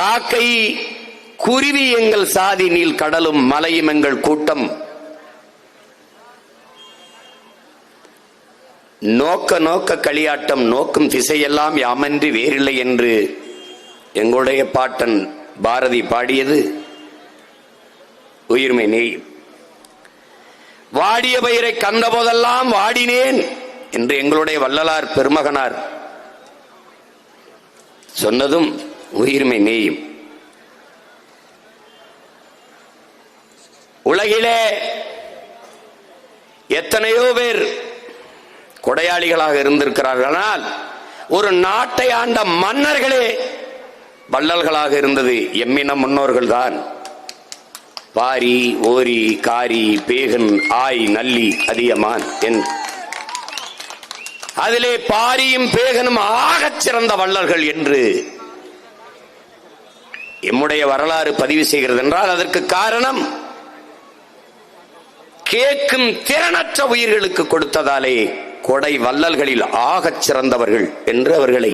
காக்கை குருவி எங்கள் சாதி நீல் கடலும் மலையும் எங்கள் கூட்டம். நோக்க நோக்க களியாட்டம் நோக்கும் திசையெல்லாம் யாமன்றி வேறில்லை என்று எங்களுடைய பாட்டன் பாரதி பாடியது. உயிர்மை நெய். வாடிய பயிரை கந்த போதெல்லாம் வாடினேன் என்று எங்களுடைய வள்ளலார் பெருமகனார் சொன்னதும் உயிர்மை நெய்யும் உலகிலே எத்தனையோ பேர் கொடையாளிகளாக இருந்திருக்கிறார்கள் ஆனால் ஒரு நாட்டை ஆண்ட மன்னர்களே வள்ளல்களாக இருந்தது. எம்மின முன்னோர்கள் தான் பாரி ஓரி காரி பேகன் ஆய் நல்லி அதியமான் என். அதிலே பாரியும் பேகனும் ஆகச் சிறந்த வள்ளல்கள் என்று எம்முடைய வரலாறு பதிவு செய்கிறது என்றால் அதற்கு காரணம் கேட்கும் திறனற்ற உயிர்களுக்கு கொடுத்ததாலே கொடை வள்ளல்களில் ஆகச் சிறந்தவர்கள் என்று அவர்களை